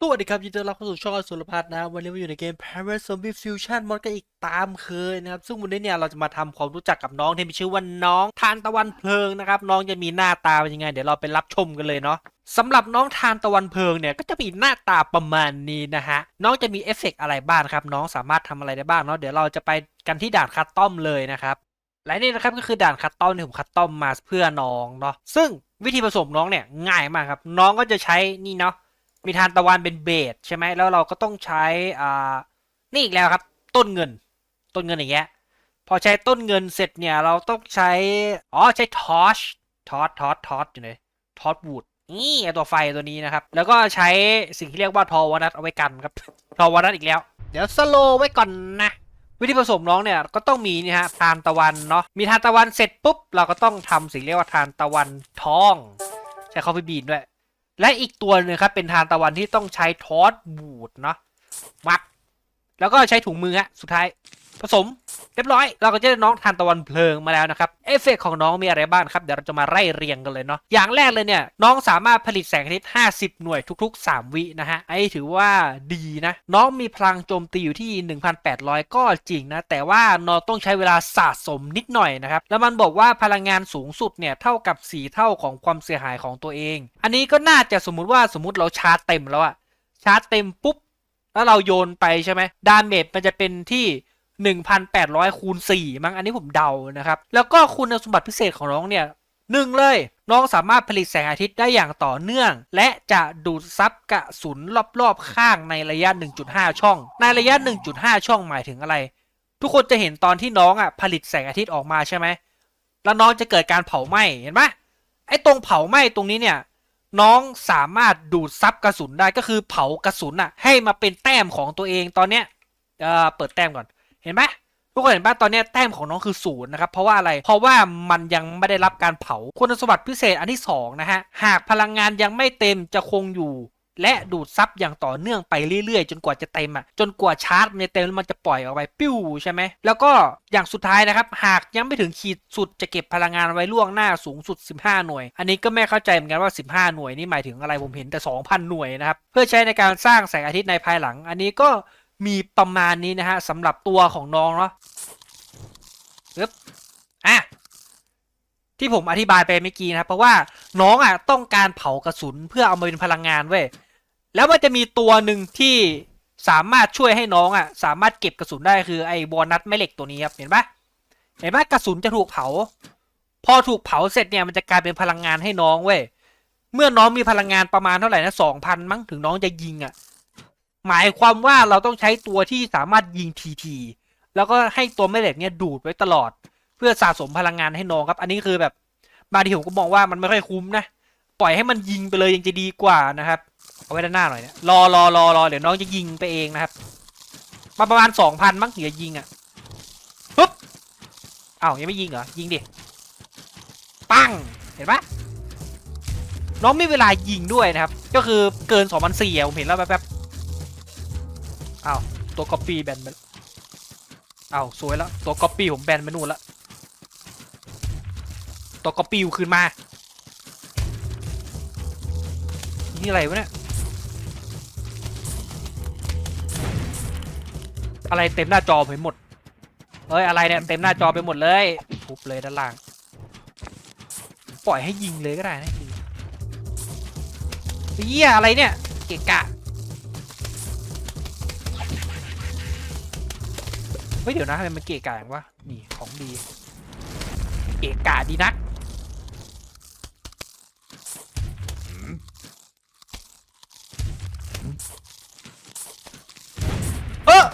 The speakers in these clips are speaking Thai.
สวัสดีครับยินดีต้อนรับเข้าสู่ช่องอสุรพัฒน์นะครับวันนี้มาอยู่ในเกม Parent Zombie Fusion มอดก็อีกตามเคยนะครับ ซึ่งวันนี้เนี่ยเราจะมาทำความรู้จักกับน้องที่มีชื่อว่าน้องทานตะวันเพลิงนะครับ น้องจะมีหน้าตาเป็นยังไง เดี๋ยวเราไปรับชมกันเลยเนาะสำหรับน้องทานตะวันเพลิงเนี่ย ก็จะมีหน้าตาประมาณนี้นะฮะ น้องจะมีเอฟเฟกต์อะไรบ้างครับ น้องสามารถทำอะไรได้บ้างเนาะเดี๋ยวเราจะไปกันที่ด่านคัสตอมเลยนะครับและนี่นะครับก็คือด่านคัสตอมที่ผมคัสตอมมาเพื่อน้องเนาะซึ่งวิธีผสมน้องเนี่ยง่ายมากครับ น้องก็จะใช้นี่เนาะ มีทานตะวันเป็นเบสใช่ไหมแล้วเราก็ต้องใช้อ่านี่อีกแล้วครับ ต้นเงิน ต้นเงินอย่างเงี้ยพอใช้ต้นเงินเสร็จเนี่ยเราต้องใช้อ๋อใช้ทอชทอชทอชทอชอยู่ไหนทอชวูดนี่ไอตัวไฟตัวนี้นะครับ แล้วก็ใช้สิ่งที่เรียกว่าทอวานัทเอาไว้กันครับทอวานัทอีกแล้ว เดี๋ยวสโลไว้ก่อนนะวิธีผสมน้องเนี่ยก็ต้องมีนี่ฮะทานตะวันเนาะมีทานตะวันเสร็จปุ๊บ เราก็ต้องทำสิ่งเรียกว่าทานตะวันทอง ใช้คอฟฟี่บีนด้วย และอีกตัวหนึงครับเป็นทานตะวันที่ต้องใช้ทอสบูดเนาะมักแล้วก็ใช้ถุงมือฮะสุดท้าย ผสมเรียบร้อย เราก็จะได้น้องทานตะวันเพลิงมาแล้วนะครับเอฟเฟกต์ของน้องมีอะไรบ้างครับ เดี๋ยวเราจะมาไล่เรียงกันเลยเนาะอย่างแรกเลยเนี่ย น้องสามารถผลิตแสงอาทิตย์50 หน่วยทุก ๆ 3 วินะฮะไอ้ถือว่าดีนะ น้องมีพลังโจมตีอยู่ที่ 1,800 ก็จริงนะ แต่ว่าน้องต้องใช้เวลาสะสมนิดหน่อยนะครับ แล้วมันบอกว่าพลังงานสูงสุดเนี่ยเท่ากับ 4 เท่าของความเสียหายของตัวเอง อันนี้ก็น่าจะสมมุติว่าสมมติเราชาร์จเต็มแล้วอะชาร์จเต็มปุ๊บแล้วเราโยนไปใช่ไหมดาเมจมันจะเป็นที่ 1,800คูณ4มั้งอันนี้ผมเดานะครับ แล้วก็คุณสมบัติพิเศษของน้องเนี่ยหนึ่งเลย น้องสามารถผลิตแสงอาทิตย์ได้อย่างต่อเนื่อง และจะดูดซับกระสุนรอบๆข้างในระยะ 1.5 ช่อง ในระยะ 1.5 ช่องหมายถึงอะไร ทุกคนจะเห็นตอนที่น้องอะผลิตแสงอาทิตย์ออกมาใช่ไหมแล้วน้องจะเกิดการเผาไหม้เห็นไหมไอ้ตรงเผาไหม้ตรงนี้เนี่ยน้องสามารถดูดซับกระสุนได้ก็คือเผากระสุนอะให้มาเป็นแต้มของตัวเองตอนเนี้ยเอ่อเปิดแต้มก่อน เห็นไหมทุกคนเห็นป่ะตอนนี้แต้มของน้องคือศูนย์นะครับ เพราะว่าอะไร เพราะว่ามันยังไม่ได้รับการเผาคุณสมบัติพิเศษอันที่สองนะฮะหากพลังงานยังไม่เต็มจะคงอยู่ และดูดซับอย่างต่อเนื่องไปเรื่อยๆ จนกว่าจะเต็มอะจนกว่าชาร์จมันจะเต็มแล้วมันจะปล่อยออกไปปิ้วใช่ไหมแล้วก็อย่างสุดท้ายนะครับ หากยังไม่ถึงขีดสุดจะเก็บพลังงานไว้ล่วงหน้าสูงสุด 15 หน่วย อันนี้ก็ไม่เข้าใจเหมือนกันว่า 15 หน่วยนี่หมายถึงอะไรผมเห็นแต่ 2,000 หน่วยนะครับเพื่อใช้ในการสร้างแสงอาทิตย์ในภายหลัง อันนี้ก็ มีประมาณนี้นะฮะสำหรับตัวของน้องเนาะปึ๊บอะที่ผมอธิบายไปเมื่อกี้นะครับ เพราะว่าน้องอะต้องการเผากระสุนเพื่อเอามาเป็นพลังงานเว้ยแล้วมันจะมีตัวหนึ่งที่สามารถช่วยให้น้องอะ สามารถเก็บกระสุนได้คือไอ้บอลนัทแม่เหล็กตัวนี้ครับเห็นปะเห็นปะกระสุนจะถูกเผา พอถูกเผาเสร็จเนี่ยมันจะกลายเป็นพลังงานให้น้องเว้ยเมื่อน้องมีพลังงานประมาณเท่าไหร่นะสองพันมั้งถึงน้องจะยิงอะ หมายความว่าเราต้องใช้ตัวที่สามารถยิงทีทีๆแล้วก็ให้ตัวแม่เหล็กเนี่ยดูดไว้ตลอด เพื่อสะสมพลังงานให้น้องครับ อันนี้คือแบบบางทีผมก็มองว่ามันไม่ค่อยคุ้มนะปล่อยให้มันยิงไปเลยยังจะดีกว่านะครับเอาไว้ด้านหน้าหน่อยเนี่ยรอรอรอรอเดี๋ยวน้องจะยิงไปเองนะครับมาประมาณสองพันมั้งเดี๋ยวยิงอะปุ๊บอ้าวยังไม่ยิงเหรอยิงดิปังเห็นปะน้องมีเวลายิงด้วยนะครับ ก็คือเกินสองพันสี่ผมเห็นแล้วแป๊บ ตัวก๊อปปี้แบนไปแล้วอ้าสวยแล้วตัวก๊อปปี้ผมแบนไปนู่นละตัวก๊อปปี้คืนมา นี่อะไรวะเนี่ย อะไรเต็มหน้าจอไปหมดเฮ้ยอะไรเนี่ยเต็มหน้าจอไปหมดเลยทุบเลยด้านล่าง ปล่อยให้ยิงเลยก็ได้นะเฮียอะไรเนี่ย เกะกะ เฮ้ยเดี๋ยวนะทำไมมันเกะกะอย่างวะนี่ของดี เกะกะดีนักเออ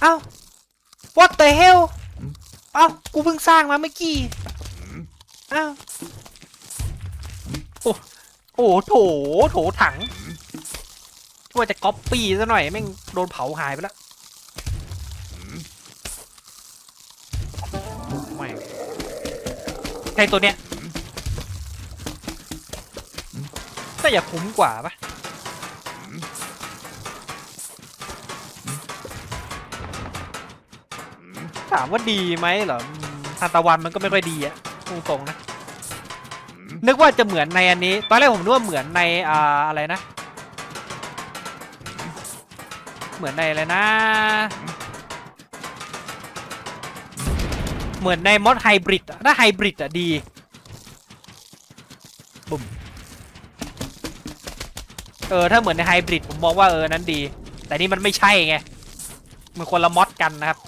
เอ้า what the hell เอ้ากูเพิ่งสร้างมาเมื่อกี้เอ้าโอ้โอ้โถโถถัง ว่าจะก๊อปปี้ซะหน่อยแม่งโดนเผาหายไปแล้วไม่ใช่ตัวเนี้ยก็อย่าคุ้มกว่าปะถามว่าดีไหมเหรออืมทานตะวันมันก็ไม่ค่อยดีอะตรงๆนะ นึกว่าจะเหมือนในอันนี้ ตอนแรกผมนึกว่าเหมือนในอ่าอะไรนะ เหมือนในเลยนะ เหมือนในมอดไฮบริดถ้าไฮบริดอะดีบุ่มเออ ถ้าเหมือนในไฮบริดผมมองว่าเออนั้นดี แต่นี่มันไม่ใช่ไง มันคนละมอดกันนะครับ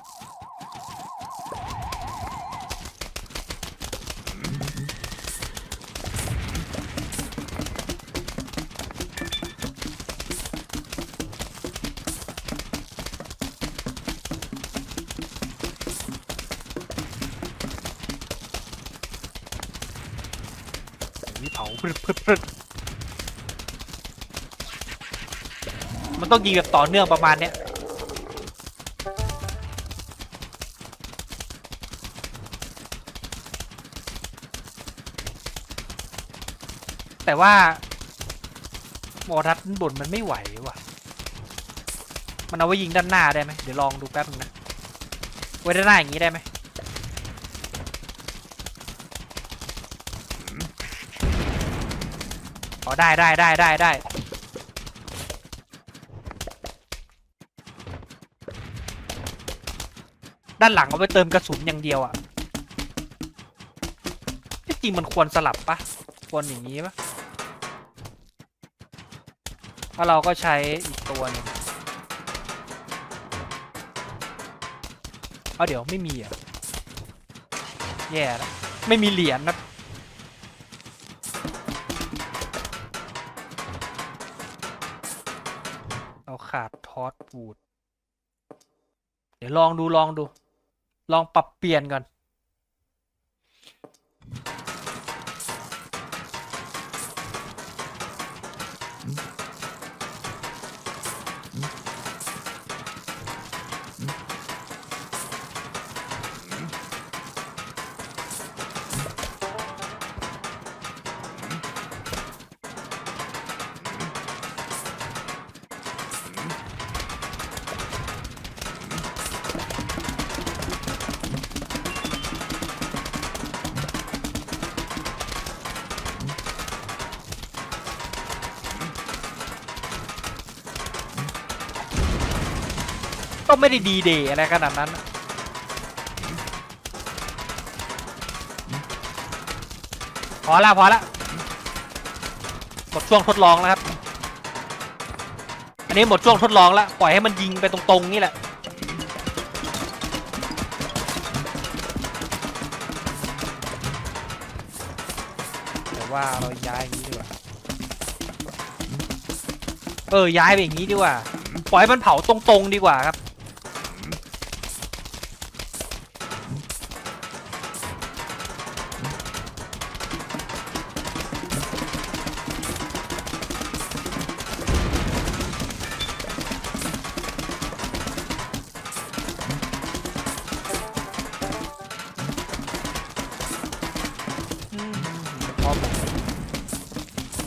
าพรึดพรึดพรึดมันต้องยิงแบบต่อเนื่องประมาณเนี้ยแต่ว่าหมอรัดบนมันไม่ไหวว่ะ มันเอาไว้ยิงด้านหน้าได้ไหมเดี๋ยวลองดูแป๊บนึงนะ ไว้ด้านหน้าอย่างนี้ได้ไหม อ๋อได้ได้ได้ได้ได้ด้านหลังเอาไปเติมกระสุนอย่างเดียวอะ่ะที่จริงมันควรสลับปะควรอย่างนี้ปะแล้วเราก็ใช้อีกตัวนึงเอาเดี๋ยวไม่มีอะ แย่แล้วไม่มีเหรียญนะ สวูดเดี๋ยวลองดูลองดู ลองปรับเปลี่ยนก่อน ก็ไม่ได้ดีเดย์อะไรขนาดนั้น พอละพอละหมดช่วงทดลองแล้วครับ อันนี้หมดช่วงทดลองแล้ว ปล่อยให้มันยิงไปตรงๆนี่แหละแต่ว่าเราย้ายอย่างนี้ดีกว่า เออ ย้ายไปอย่างนี้ดีกว่า ปล่อยให้มันเผาตรงๆดีกว่าครับ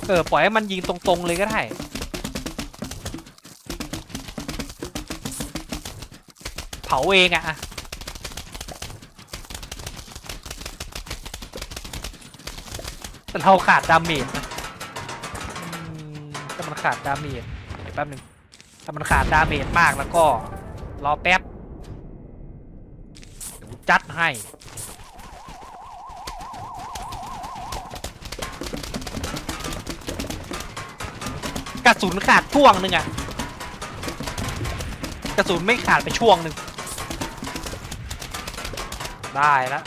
เออปล่อยให้มันยิงตรงๆเลยก็ได้เผาเองอะอะแต่เราขาดดาเมจนะถ้ามันขาดดาเมจเดี๋ยวแป๊บหนึ่งถ้ามันขาดดาเมจมากแล้วก็ รอแป๊บจัดให้ ระสุนขาดช่วงหนึ่งอะกระสุนไม่ขาดไปช่วงหนึ่งได้แล้ว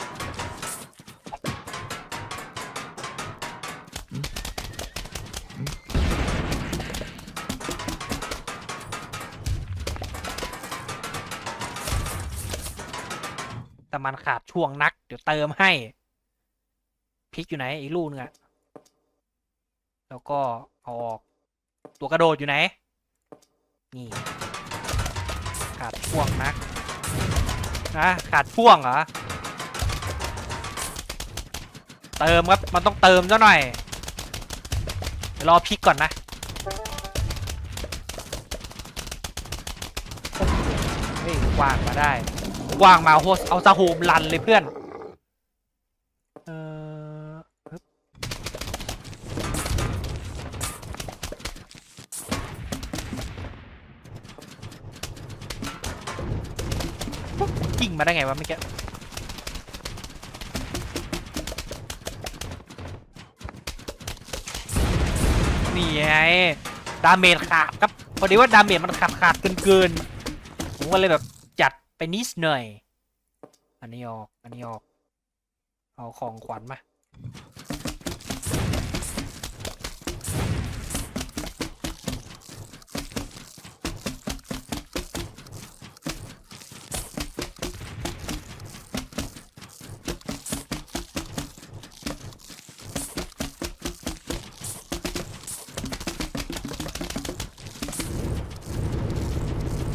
แต่มันขาดช่วงนัก เดี๋ยวเติมให้พลิกอยู่ไหนอีกลูกนึงอะแล้วก็เอาออก ตัวกระโดดอยู่ไหน นี่ขาดช่วงนักนะขาดช่วงเหรอ เติมครับ มันต้องเติมซะหน่อยเดี๋ยวรอพิกก่อนนะ เฮ้ยวางมาได้วางมาโฮสเอาซะโฮมรันเลยเพื่อน งมาได้ไงวะเมื่อกี้นี่ไงดาเมจขาดครับพอดีว่าดาเมจมันขาดขาดเกินเกินๆผมก็เลยแบบจัดไปนิดหน่อย อันนี้ออก อันนี้ออก เอาของขวัญมา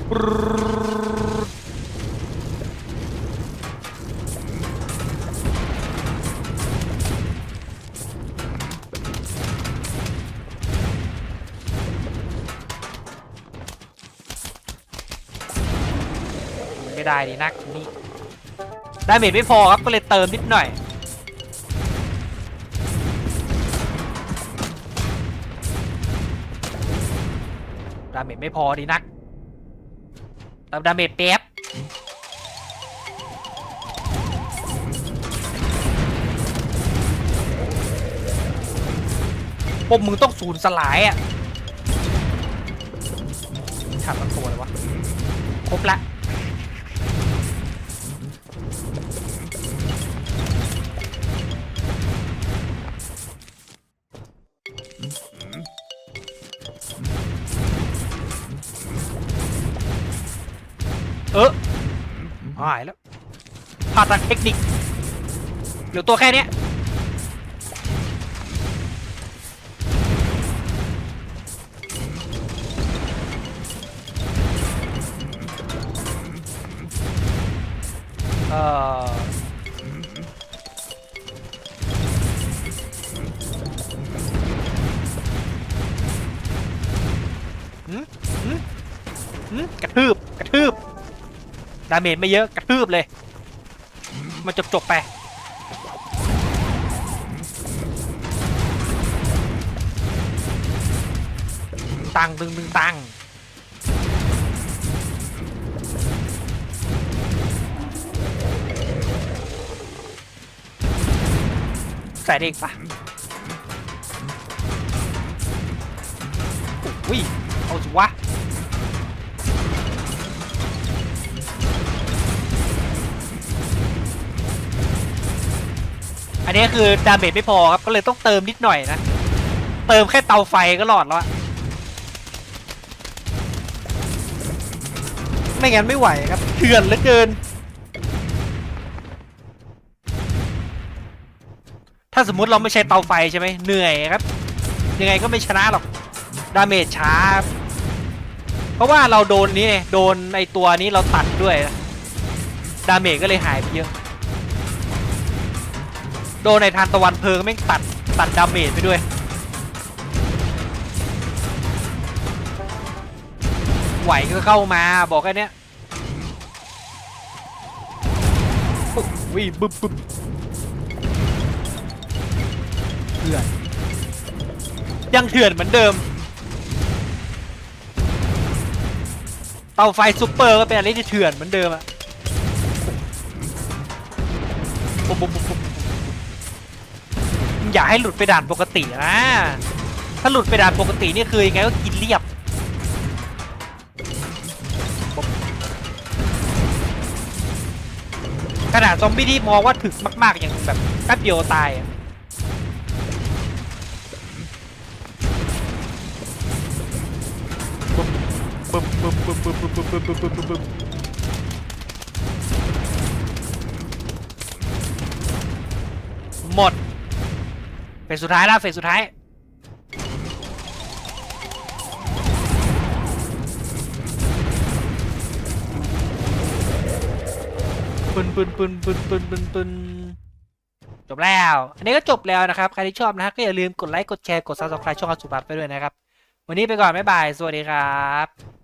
ไม่ได้ดีนักนี่ดาเมจไม่พอครับก็เลยเติมนิดหน่อยดาเมจไม่พอดีนัก เติมดาเมจแป๊บปมมึงต้องศูนย์สลายอะขับมันตัวเลยวะ ครบละ หายแล้วพลาดทางเทคนิคเหลือตัวแค่เนี้ยเออ ดาเมจไม่เยอะกระทืบเลย มันจบจบไป ตังตึงตึงตังใส่ได้อีกปะโอ้ยเอาสิวะ อันนี้คือดาเมจไม่พอครับ ก็เลยต้องเติมนิดหน่อยนะ เติมแค่เตาไฟก็หลอดแล้วอะไม่งั้นไม่ไหวครับเถื่อนเหลือเกิน ถ้าสมมุติเราไม่ใช้เตาไฟใช่ไหมเหนื่อยครับ ยังไงก็ไม่ชนะหรอก ดาเมจช้า เพราะว่าเราโดนนี้โดนไอตัวนี้เราตัดด้วย ดาเมจก็เลยหายไปเยอะ โดนในทานตะวันเพลิงแม่งตัดตัดดาเมจไปด้วยไหวก็เข้ามาบอกแค่เนี้ยวิบึบบึบเถื่อนยังเถื่อนเหมือนเดิม เตาไฟซุปเปอร์ก็เป็นอะไรที่เถื่อนเหมือนเดิมอะปุ๊บปุ๊บปุ๊บปุ๊บ อย่าให้หลุดไปด่านปกตินะ ถ้าหลุดไปด่านปกตินี่คือยังไงก็กินเรียบขนาดซอมบี้ที่มองว่าถึกมาก ๆ อย่างแบบแป๊บเดียวตายอะบึ้มบึ้มบึ้มบึ้มบึ้มบึ้มบึ้มบึ้มบึ้มบึ้มบึ้มหมด ฟสสุดท้ายแล้วเฟสสุดท้ายปึนปึนปึนปึนปึนปึนปึนจบแล้ว อันนี้ก็จบแล้วนะครับ ใครที่ชอบนะฮะก็อย่าลืมกดไลค์ กดแชร์ กด subscribe ช่องอาสุบัตไปด้วยนะครับ วันนี้ไปก่อน บ๊ายบาย สวัสดีครับ